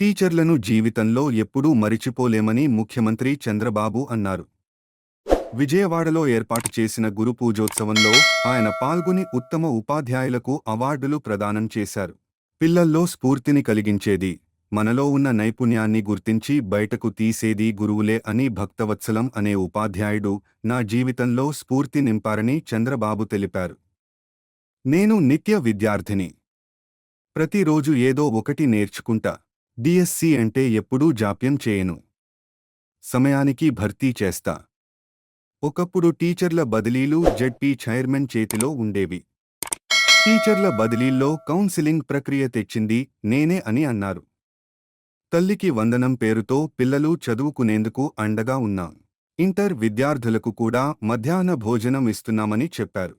టీచర్లను జీవితంలో ఎప్పుడూ మరిచిపోలేమని ముఖ్యమంత్రి చంద్రబాబు అన్నారు. విజయవాడలో ఏర్పాటు చేసిన గురు పూజోత్సవంలో ఆయన పాల్గొని ఉత్తమ ఉపాధ్యాయులకు అవార్డులు ప్రదానం చేశారు. పిల్లల్లో స్ఫూర్తిని కలిగించేది మనలో ఉన్న నైపుణ్యాన్ని గుర్తించి బయటకు తీసేది గురువులే అని భక్తవత్సలం అనే ఉపాధ్యాయుడు నా జీవితంలో స్ఫూర్తి నింపారని చంద్రబాబు తెలిపారు. నేను నిత్య విద్యార్థిని. ప్రతిరోజు ఏదో ఒకటి నేర్చుకుంటా. డిఎస్సి అంటే ఎప్పుడూ జాప్యం చేయను. సమయానికి భర్తీ చేస్తా. ఒకప్పుడు టీచర్ల బదిలీలు జడ్పీ చైర్మన్ చేతిలో ఉండేవి. టీచర్ల బదిలీల్లో కౌన్సిలింగ్ ప్రక్రియ తెచ్చింది నేనే అని అన్నారు. తల్లికి వందనం పేరుతో పిల్లలు చదువుకునేందుకు అండగా ఉన్నాం. ఇంటర్ విద్యార్థులకు కూడా మధ్యాహ్న భోజనం ఇస్తున్నామని చెప్పారు.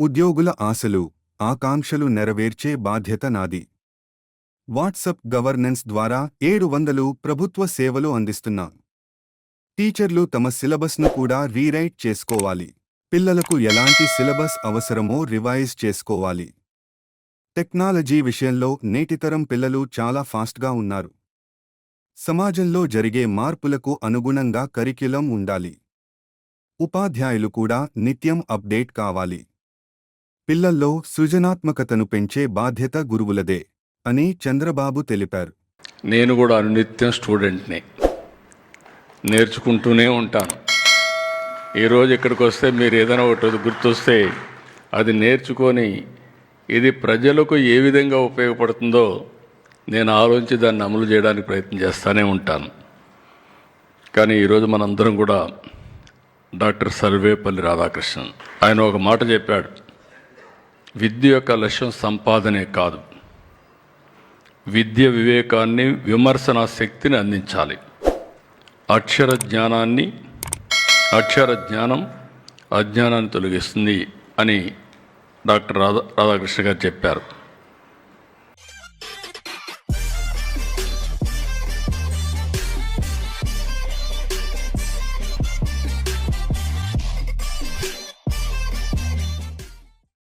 ఉద్యోగుల ఆశలు ఆకాంక్షలు నెరవేర్చే బాధ్యత నాది. వాట్సప్ గవర్నెన్స్ ద్వారా ఏడు వందలు ప్రభుత్వ సేవలు అందిస్తున్నాం. టీచర్లు తమ సిలబస్ను కూడా రీరైట్ చేసుకోవాలి. పిల్లలకు ఎలాంటి సిలబస్ అవసరమో రివైజ్ చేసుకోవాలి. టెక్నాలజీ విషయంలో నేటితరం పిల్లలు చాలా ఫాస్ట్గా ఉన్నారు. సమాజంలో జరిగే మార్పులకు అనుగుణంగా కరిక్యులం ఉండాలి. ఉపాధ్యాయులు కూడా నిత్యం అప్డేట్ కావాలి. పిల్లల్లో సృజనాత్మకతను పెంచే బాధ్యత గురువులదే. అని చంద్రబాబు తెలిపారు. నేను కూడా అనునిత్యం స్టూడెంట్ని. నేర్చుకుంటూనే ఉంటాను. ఈరోజు ఇక్కడికి వస్తే మీరు ఏదైనా ఒకటి గుర్తొస్తే అది నేర్చుకొని ఇది ప్రజలకు ఏ విధంగా ఉపయోగపడుతుందో నేను ఆలోచించి దాన్ని అమలు చేయడానికి ప్రయత్నం చేస్తూనే ఉంటాను. కానీ ఈరోజు మనందరం కూడా డాక్టర్ సర్వేపల్లి రాధాకృష్ణన్. ఆయన ఒక మాట చెప్పాడు. విద్య యొక్క లక్ష్యం సంపాదనే కాదు. విద్య వివేకాన్ని విమర్శన శక్తిని అందించాలి. అక్షర జ్ఞానాన్ని అక్షర జ్ఞానం అజ్ఞానాన్ని తొలగిస్తుంది అని డాక్టర్ రాధా రాధాకృష్ణ గారు చెప్పారు.